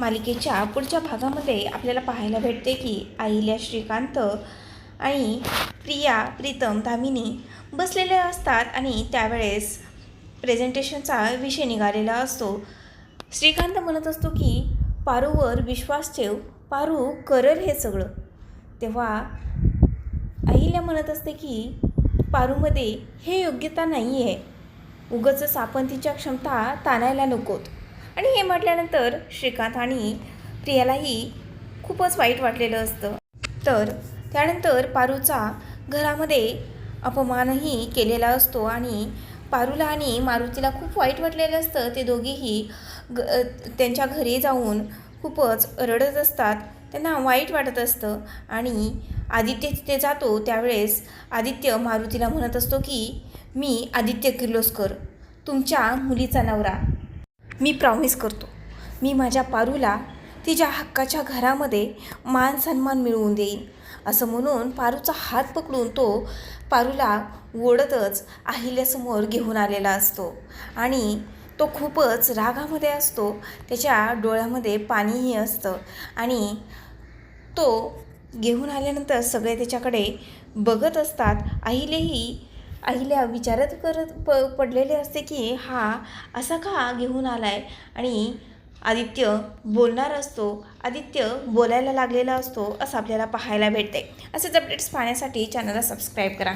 मालिकेच्या पुढच्या भागामध्ये आपल्याला पाहायला भेटते की आईल्या श्रीकांत आणि प्रिया प्रीतम दामिनी बसलेले असतात आणि त्यावेळेस प्रेझेंटेशनचा विषय निघालेला असतो. श्रीकांत म्हणत असतो की पारूवर विश्वास ठेव पारू करल हे सगळं. तेव्हा अहिल्या म्हणत असते की पारूमध्ये हे योग्यता नाही आहे उगच आपण तिच्या क्षमता ताणायला नकोत. आणि हे म्हटल्यानंतर श्रीकांत आणि प्रियालाही खूपच वाईट वाटलेलं असतं. तर त्यानंतर पारूचा घरामध्ये अपमानही केलेला असतो आणि पारूला आणि मारुतीला खूप वाईट वाटलेलं असतं. ते दोघेही ग त्यांच्या घरी जाऊन खूपच रडत असतात. त्यांना वाईट वाटत असतं आणि आदित्य तिथे जातो त्यावेळेस आदित्य मारुतीला म्हणत असतो की मी आदित्य किर्लोस्कर तुमच्या मुलीचा नवरा. मी प्रॉमिस करतो. मी माझ्या पारूला तिच्या हक्काच्या घरामध्ये मान सन्मान मिळवून देईन. असं म्हणून पारूचा हात पकडून तो पारूला ओढतच अहिल्यासमोर घेऊन आलेला असतो. आणि तो खूपच रागामध्ये असतो. त्याच्या डोळ्यामध्ये पाणीही असतं. आणि तो घेऊन आल्यानंतर सगळे त्याच्याकडे बघत असतात. अहिलेही अहिल्या विचारत करत प पडलेले असते की हा असा का घेऊन आला आहे आणि आदित्य बोलणार असतो. आदित्य बोलायला लागलेला असतो असं आपल्याला पाहायला भेटते असेच अपडेट्स पाहण्यासाठी चॅनलला सबस्क्राईब करा.